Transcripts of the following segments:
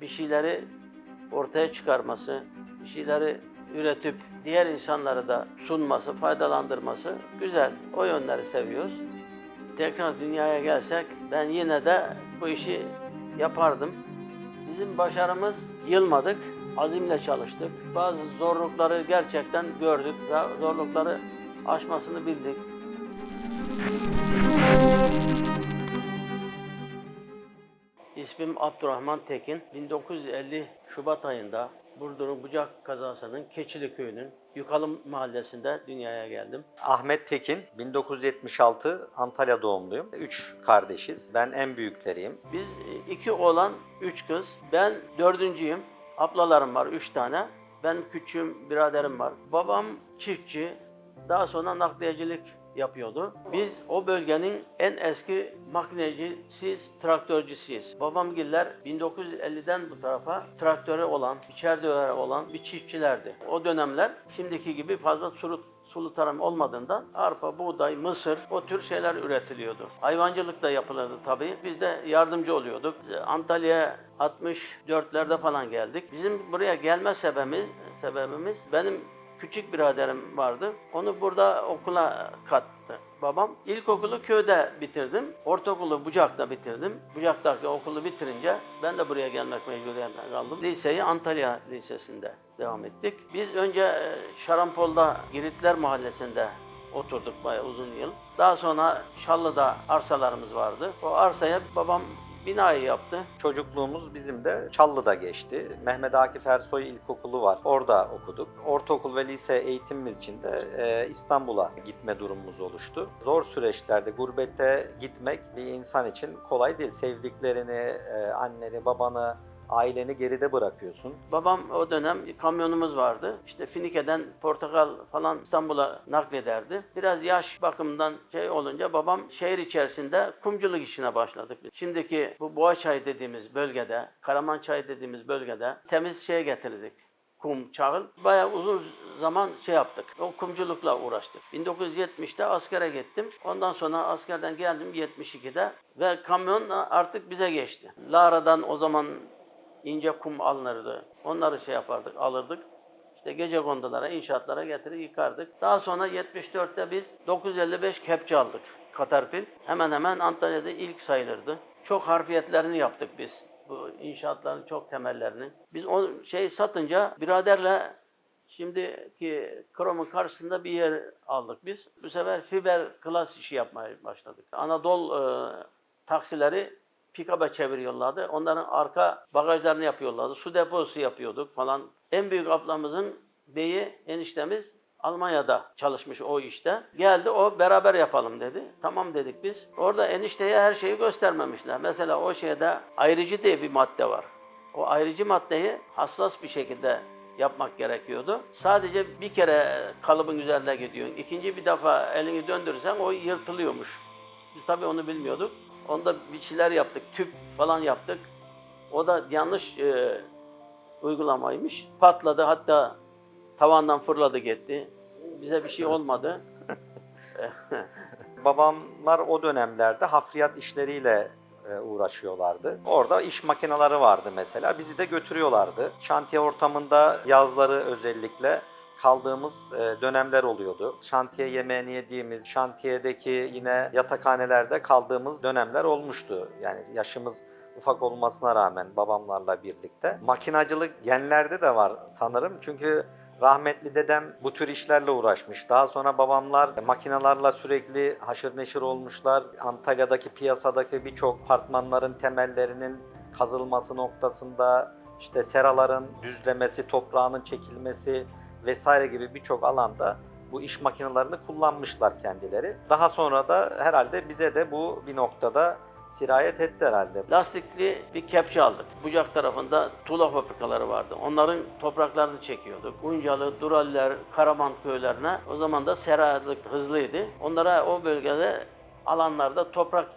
bir şeyleri ortaya çıkarması, bir şeyleri üretip diğer insanlara da sunması, faydalandırması güzel. O yönleri seviyoruz. Tekrar dünyaya gelsek ben yine de bu işi yapardım. Bizim başarımız yılmadık, azimle çalıştık. Bazı zorlukları gerçekten gördük ve zorlukları aşmasını bildik. İsmim Abdurrahman Tekin. 1950 Şubat ayında Burdur'un Bucak kazasının Keçili Köyü'nün Yukalım mahallesinde dünyaya geldim. Ahmet Tekin, 1976 Antalya doğumluyum. Üç kardeşiz. Ben en büyükleriyim. Biz iki oğlan, üç kız. Ben dördüncüyüm. Ablalarım var, üç tane. Benim küçüğüm, biraderim var. Babam çiftçi. Daha sonra nakliyecilik yapıyordu. Biz o bölgenin en eski makinecisiyiz, traktörcüsüyüz. Babamgiller 1950'den bu tarafa traktörü olan, döveri olan bir çiftçilerdi. O dönemler şimdiki gibi fazla sulu, sulu tarım olmadığından arpa, buğday, mısır o tür şeyler üretiliyordu. Hayvancılık da yapılırdı tabii. Biz de yardımcı oluyorduk. Antalya'ya 64'lerde falan geldik. Bizim buraya gelme sebebimiz, sebebimiz benim küçük biraderim vardı. Onu burada okula kattı babam. İlkokulu köyde bitirdim. Ortaokulu Bucak'ta bitirdim. Bucak'taki okulu bitirince ben de buraya gelmek mecburiyetinde kaldım. Liseyi Antalya Lisesi'nde devam ettik. Biz önce e, Şarampol'da Giritler Mahallesi'nde oturduk bayağı uzun yıl. Daha sonra Şallı'da arsalarımız vardı. O arsaya babam binayı yaptı. Çocukluğumuz bizim de Çallı'da geçti. Mehmet Akif Ersoy İlkokulu var. Orada okuduk. Ortaokul ve lise eğitimimiz için de e, İstanbul'a gitme durumumuz oluştu. Zor süreçlerde gurbete gitmek bir insan için kolay değil. Sevdiklerini, e, anneni, babanı, aileni geride bırakıyorsun. Babam o dönem kamyonumuz vardı. İşte Finike'den portakal falan İstanbul'a naklederdi. Biraz yaş bakımından şey olunca babam şehir içerisinde kumculuk işine başladık. Şimdiki bu Boğaçay dediğimiz bölgede, Karamançay dediğimiz bölgede temiz şey getirdik. Kum, çağıl. Bayağı uzun zaman şey yaptık. O kumculukla uğraştık. 1970'te askere gittim. Ondan sonra askerden geldim 72'de ve kamyon artık bize geçti. Lara'dan o zaman ince kum alınırdı. Onları şey yapardık, alırdık. İşte gece kondulara, inşaatlara getirip yıkardık. Daha sonra 74'te biz 955 kepçe aldık. Katarpil. Hemen hemen Antalya'da ilk sayılırdı. Çok harfiyetlerini yaptık biz. Bu inşaatların çok temellerini. Biz o şeyi satınca biraderle şimdiki kromun karşısında bir yer aldık biz. Bu sefer fiber klas işi yapmaya başladık. Anadolu e, taksileri pikaba çeviriyorlardı. Onların arka bagajlarını yapıyorlardı. Su deposu yapıyorduk falan. En büyük ablamızın beyi, eniştemiz Almanya'da çalışmış o işte. Geldi o beraber yapalım dedi. Tamam dedik biz. Orada enişteye her şeyi göstermemişler. Mesela o şeyde ayrıcı diye bir madde var. O ayrıcı maddeyi hassas bir şekilde yapmak gerekiyordu. Sadece bir kere kalıbın üzerinde gidiyorsun. İkinci bir defa elini döndürürsen o yırtılıyormuş. Biz tabii onu bilmiyorduk. Onda bir şeyler yaptık, tüp falan yaptık. O da yanlış e, uygulamaymış. Patladı hatta tavandan fırladı gitti. Bize bir şey olmadı. Babamlar o dönemlerde hafriyat işleriyle e, uğraşıyorlardı. Orada iş makineleri vardı mesela. Bizi de götürüyorlardı. Şantiye ortamında yazları özellikle kaldığımız e, dönemler oluyordu. Şantiye yemeğini yediğimiz, şantiyedeki yine yatakhanelerde kaldığımız dönemler olmuştu. Yani yaşımız ufak olmasına rağmen babamlarla birlikte. Makinacılık genlerde de var sanırım. Çünkü rahmetli dedem bu tür işlerle uğraşmış. Daha sonra babamlar makinalarla sürekli haşır neşir olmuşlar. Antalya'daki piyasadaki birçok apartmanların temellerinin kazılması noktasında işte seraların düzlemesi, toprağının çekilmesi vesaire gibi birçok alanda bu iş makinelerini kullanmışlar kendileri. Daha sonra da herhalde bize de bu bir noktada sirayet etti herhalde. Lastikli bir kepçe aldık. Bucak tarafında tuğla fabrikaları vardı. Onların topraklarını çekiyorduk. Uncalı, Duraller, Karaman köylerine o zaman da seralık hızlıydı. Onlara o bölgede alanlarda toprak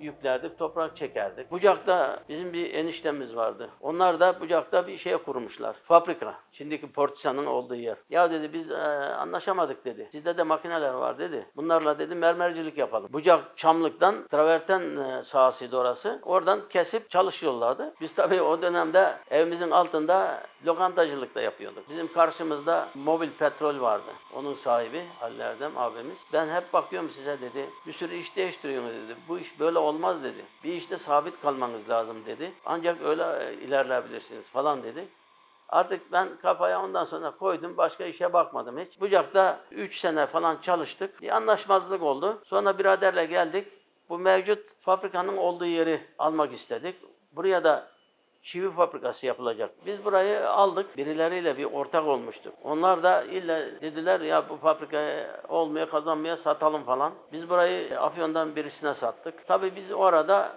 yüklerdik, toprak çekerdik. Bucak'ta bizim bir eniştemiz vardı. Onlar da Bucak'ta bir şey kurmuşlar. Fabrika. Şimdiki Portisan'ın olduğu yer. Ya dedi biz e, anlaşamadık dedi. Sizde de makineler var dedi. Bunlarla dedi mermercilik yapalım. Bucak Çamlık'tan traverten e, sahasıydı orası. Oradan kesip çalışıyorlardı. Biz tabii o dönemde evimizin altında lokantacılık da yapıyorduk. Bizim karşımızda mobil petrol vardı. Onun sahibi Halil Erdem abimiz. Ben hep bakıyorum size dedi. Bir sürü iş değiştiriyorsunuz dedi. Bu iş böyle olmaz dedi. Bir işte sabit kalmanız lazım dedi. Ancak öyle e, ilerleyebilirsiniz falan dedi. Artık ben kafaya ondan sonra koydum. Başka işe bakmadım hiç. Bucak'ta 3 sene falan çalıştık. Bir anlaşmazlık oldu. Sonra biraderle geldik. Bu mevcut fabrikanın olduğu yeri almak istedik. Buraya da çivi fabrikası yapılacak. Biz burayı aldık. Birileriyle bir ortak olmuştuk. Onlar da illa dediler ya bu fabrikayı olmaya kazanmaya satalım falan. Biz burayı Afyon'dan birisine sattık. Tabii biz orada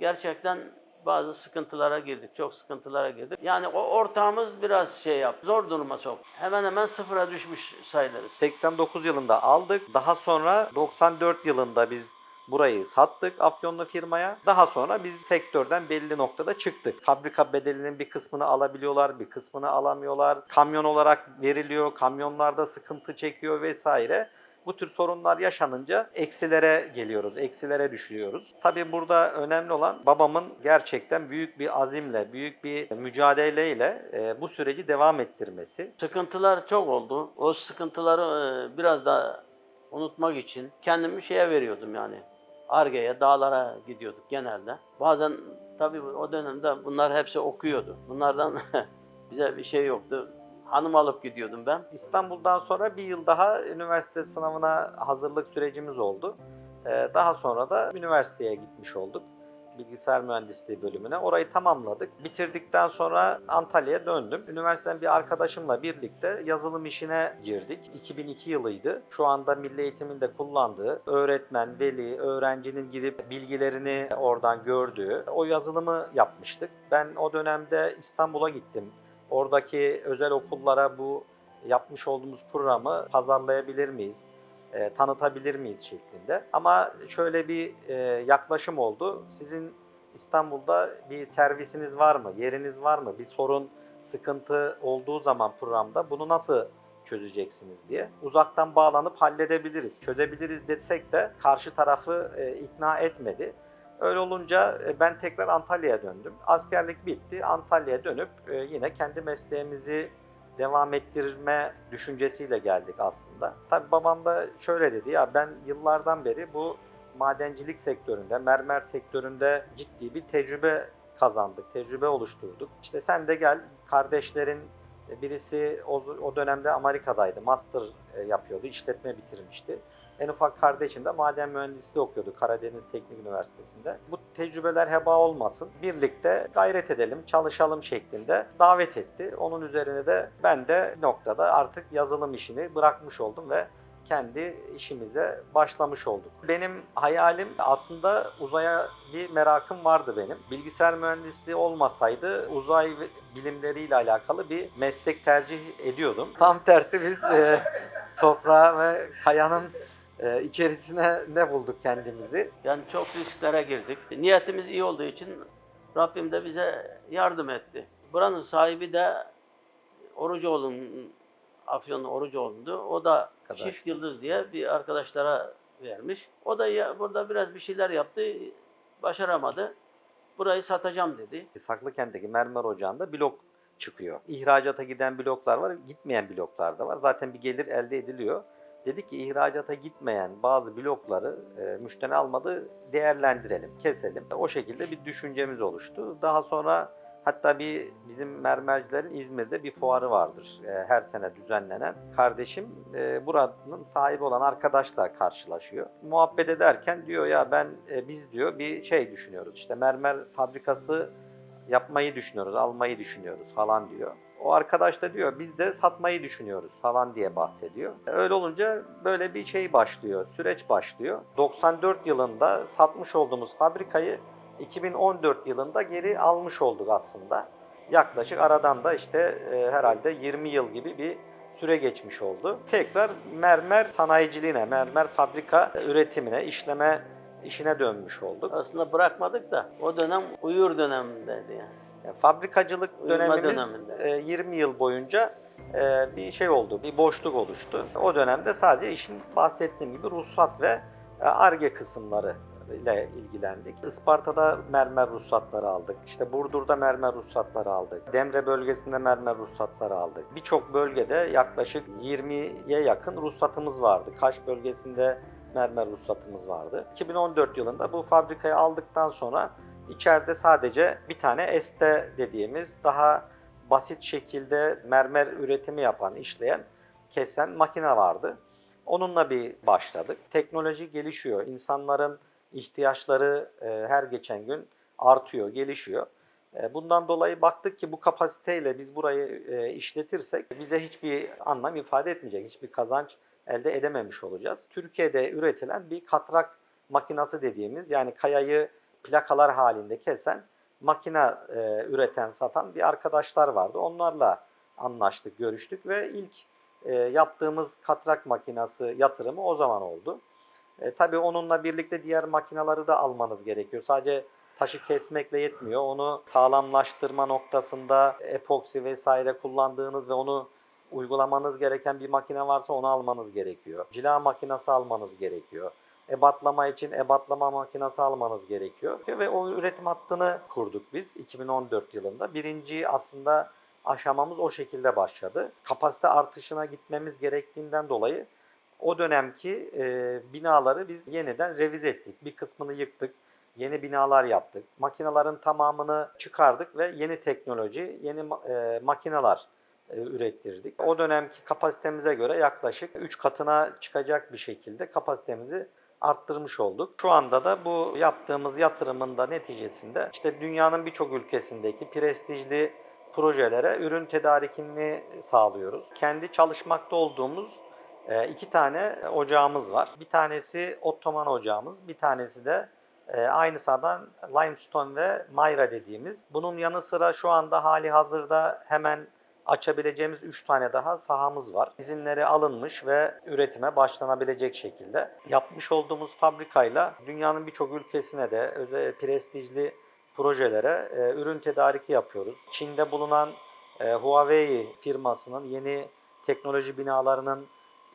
gerçekten bazı sıkıntılara girdik. Çok sıkıntılara girdik. Yani o ortağımız biraz şey yaptı. Zor duruma soktu. Hemen hemen sıfıra düşmüş sayılırız. 89 yılında aldık. Daha sonra 94 yılında biz burayı sattık Afyonlu firmaya. Daha sonra biz sektörden belli noktada çıktık. Fabrika bedelinin bir kısmını alabiliyorlar, bir kısmını alamıyorlar. Kamyon olarak veriliyor, kamyonlarda sıkıntı çekiyor vesaire. Bu tür sorunlar yaşanınca eksilere geliyoruz, eksilere düşüyoruz. Tabii burada önemli olan babamın gerçekten büyük bir azimle, büyük bir mücadeleyle e, bu süreci devam ettirmesi. Sıkıntılar çok oldu. O sıkıntıları e, biraz da unutmak için kendimi şeye veriyordum yani. Arge'ye, dağlara gidiyorduk genelde. Bazen tabii o dönemde bunlar hepsi okuyordu. Bunlardan bize bir şey yoktu. Hanım alıp gidiyordum ben. İstanbul'dan sonra bir yıl daha üniversite sınavına hazırlık sürecimiz oldu. Ee, Daha sonra da üniversiteye gitmiş olduk. Bilgisayar mühendisliği bölümüne. Orayı tamamladık. Bitirdikten sonra Antalya'ya döndüm. Üniversiteden bir arkadaşımla birlikte yazılım işine girdik. 2002 yılıydı. Şu anda Milli Eğitim'in de kullandığı öğretmen, veli, öğrencinin girip bilgilerini oradan gördüğü o yazılımı yapmıştık. Ben o dönemde İstanbul'a gittim. Oradaki özel okullara bu yapmış olduğumuz programı pazarlayabilir miyiz, e, tanıtabilir miyiz şeklinde. Ama şöyle bir e, yaklaşım oldu. Sizin İstanbul'da bir servisiniz var mı, yeriniz var mı, bir sorun, sıkıntı olduğu zaman programda bunu nasıl çözeceksiniz diye. Uzaktan bağlanıp halledebiliriz, çözebiliriz desek de karşı tarafı e, ikna etmedi. Öyle olunca e, ben tekrar Antalya'ya döndüm. Askerlik bitti. Antalya'ya dönüp e, yine kendi mesleğimizi devam ettirme düşüncesiyle geldik aslında. Tabii babam da şöyle dedi ya ben yıllardan beri bu madencilik sektöründe, mermer sektöründe ciddi bir tecrübe kazandık, tecrübe oluşturduk. İşte sen de gel kardeşlerin e, birisi o, o dönemde Amerika'daydı, master e, yapıyordu, işletme bitirmişti. En ufak kardeşim de maden mühendisliği okuyordu Karadeniz Teknik Üniversitesi'nde. Bu tecrübeler heba olmasın. Birlikte gayret edelim, çalışalım şeklinde davet etti. Onun üzerine de ben de noktada artık yazılım işini bırakmış oldum ve kendi işimize başlamış olduk. Benim hayalim aslında uzaya bir merakım vardı benim. Bilgisayar mühendisliği olmasaydı uzay bilimleriyle alakalı bir meslek tercih ediyordum. Tam tersi biz e, toprağa ve kayanın e, içerisine ne bulduk kendimizi? Yani çok risklere girdik. Niyetimiz iyi olduğu için Rabbim de bize yardım etti. Buranın sahibi de Orucuoğlu'nun Afyonlu Orucuoğlu'ndu. O da Arkadaş. Çift Yıldız diye bir arkadaşlara vermiş. O da ya, burada biraz bir şeyler yaptı. Başaramadı. Burayı satacağım dedi. Saklıkent'teki mermer ocağında blok çıkıyor. İhracata giden bloklar var, gitmeyen bloklar da var. Zaten bir gelir elde ediliyor. Dedi ki ihracata gitmeyen bazı blokları e, müşteri almadı değerlendirelim, keselim. O şekilde bir düşüncemiz oluştu. Daha sonra hatta bir bizim mermercilerin İzmir'de bir fuarı vardır. E, her sene düzenlenen. Kardeşim e, buranın sahibi olan arkadaşla karşılaşıyor. Muhabbet ederken diyor ya ben e, biz diyor bir şey düşünüyoruz. İşte mermer fabrikası yapmayı düşünüyoruz, almayı düşünüyoruz falan diyor. O arkadaş da diyor biz de satmayı düşünüyoruz falan diye bahsediyor. Öyle olunca böyle bir şey başlıyor, süreç başlıyor. 94 yılında satmış olduğumuz fabrikayı 2014 yılında geri almış olduk aslında. Yaklaşık aradan da işte e, herhalde 20 yıl gibi bir süre geçmiş oldu. Tekrar mermer sanayiciliğine, mermer fabrika üretimine, işleme işine dönmüş olduk. Aslında bırakmadık da o dönem uyur dönemindeydi yani. Yani fabrikacılık Uyuma dönemimiz döneminde. e, 20 yıl boyunca e, bir şey oldu, bir boşluk oluştu. O dönemde sadece işin bahsettiğim gibi ruhsat ve e, ARGE kısımları ile ilgilendik. Isparta'da mermer ruhsatları aldık. İşte Burdur'da mermer ruhsatları aldık. Demre bölgesinde mermer ruhsatları aldık. Birçok bölgede yaklaşık 20'ye yakın ruhsatımız vardı. Kaş bölgesinde mermer ruhsatımız vardı. 2014 yılında bu fabrikayı aldıktan sonra içeride sadece bir tane este dediğimiz daha basit şekilde mermer üretimi yapan, işleyen, kesen makine vardı. Onunla bir başladık. Teknoloji gelişiyor. İnsanların ihtiyaçları e, her geçen gün artıyor, gelişiyor. E, bundan dolayı baktık ki bu kapasiteyle biz burayı e, işletirsek bize hiçbir anlam ifade etmeyecek, hiçbir kazanç elde edememiş olacağız. Türkiye'de üretilen bir katrak makinası dediğimiz yani kayayı plakalar halinde kesen makine e, üreten, satan bir arkadaşlar vardı. Onlarla anlaştık, görüştük ve ilk e, yaptığımız katrak makinası yatırımı o zaman oldu. E, tabii onunla birlikte diğer makinaları da almanız gerekiyor. Sadece taşı kesmekle yetmiyor. Onu sağlamlaştırma noktasında epoksi vesaire kullandığınız ve onu uygulamanız gereken bir makine varsa onu almanız gerekiyor. Cila makinesi almanız gerekiyor. Ebatlama için ebatlama makinesi almanız gerekiyor. Ve o üretim hattını kurduk biz 2014 yılında. Birinci aslında aşamamız o şekilde başladı. Kapasite artışına gitmemiz gerektiğinden dolayı o dönemki e, binaları biz yeniden revize ettik. Bir kısmını yıktık. Yeni binalar yaptık. Makinelerin tamamını çıkardık ve yeni teknoloji, yeni e, makineler e, ürettirdik. O dönemki kapasitemize göre yaklaşık 3 katına çıkacak bir şekilde kapasitemizi arttırmış olduk. Şu anda da bu yaptığımız yatırımın da neticesinde işte dünyanın birçok ülkesindeki prestijli projelere ürün tedarikini sağlıyoruz. Kendi çalışmakta olduğumuz e, iki tane ocağımız var. Bir tanesi Ottoman ocağımız, bir tanesi de e, aynı sahadan Limestone ve Mayra dediğimiz. Bunun yanı sıra şu anda hali hazırda hemen açabileceğimiz 3 tane daha sahamız var. İzinleri alınmış ve üretime başlanabilecek şekilde. Yapmış olduğumuz fabrikayla dünyanın birçok ülkesine de özel prestijli projelere e, ürün tedariki yapıyoruz. Çin'de bulunan e, Huawei firmasının yeni teknoloji binalarının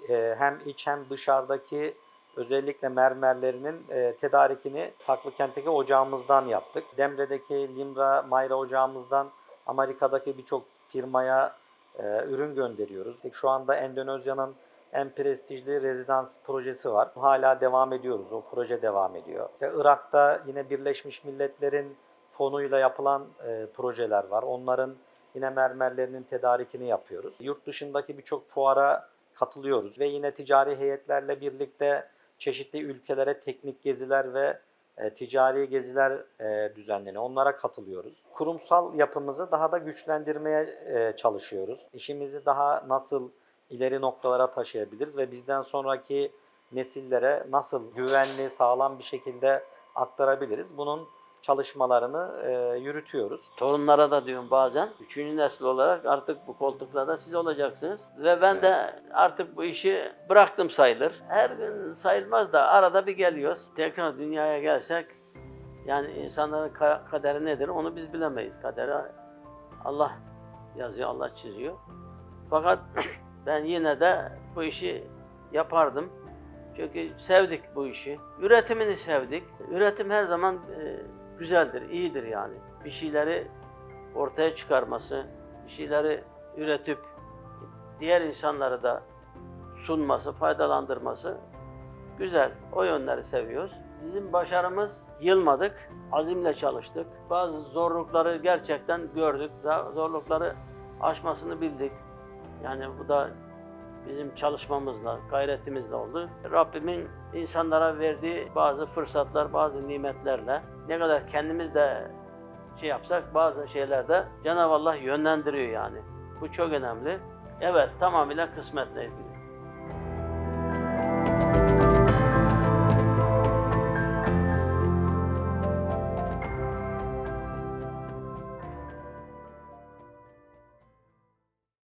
e, hem iç hem dışarıdaki özellikle mermerlerinin e, tedarikini Saklıkent'teki ocağımızdan yaptık. Demre'deki Limra Mayra ocağımızdan Amerika'daki birçok firmaya e, ürün gönderiyoruz. Şu anda Endonezya'nın en prestijli rezidans projesi var. Hala devam ediyoruz. O proje devam ediyor. İşte Irak'ta yine Birleşmiş Milletler'in fonuyla yapılan e, projeler var. Onların yine mermerlerinin tedarikini yapıyoruz. Yurt dışındaki birçok fuara katılıyoruz ve yine ticari heyetlerle birlikte çeşitli ülkelere teknik geziler ve e, ticari geziler e, düzenleniyor. Onlara katılıyoruz. Kurumsal yapımızı daha da güçlendirmeye e, çalışıyoruz. İşimizi daha nasıl ileri noktalara taşıyabiliriz ve bizden sonraki nesillere nasıl güvenli, sağlam bir şekilde aktarabiliriz. Bunun çalışmalarını e, yürütüyoruz. Torunlara da diyorum bazen. Üçüncü nesil olarak artık bu koltuklarda siz olacaksınız. Ve ben de artık bu işi bıraktım sayılır. Her gün sayılmaz da arada bir geliyoruz. Tekrar dünyaya gelsek yani insanların ka- kaderi nedir onu biz bilemeyiz. Kaderi Allah yazıyor, Allah çiziyor. Fakat ben yine de bu işi yapardım. Çünkü sevdik bu işi. Üretimini sevdik. Üretim her zaman e, güzeldir, iyidir yani. Bir şeyleri ortaya çıkarması, bir şeyleri üretip diğer insanları da sunması, faydalandırması güzel. O yönleri seviyoruz. Bizim başarımız yılmadık, azimle çalıştık. Bazı zorlukları gerçekten gördük. Zorlukları aşmasını bildik. Yani bu da bizim çalışmamızla, gayretimizle oldu. Rabbimin insanlara verdiği bazı fırsatlar, bazı nimetlerle ne kadar kendimiz de şey yapsak bazı şeylerde Cenab-ı Allah yönlendiriyor yani. Bu çok önemli. Evet tamamıyla kısmetle ilgili.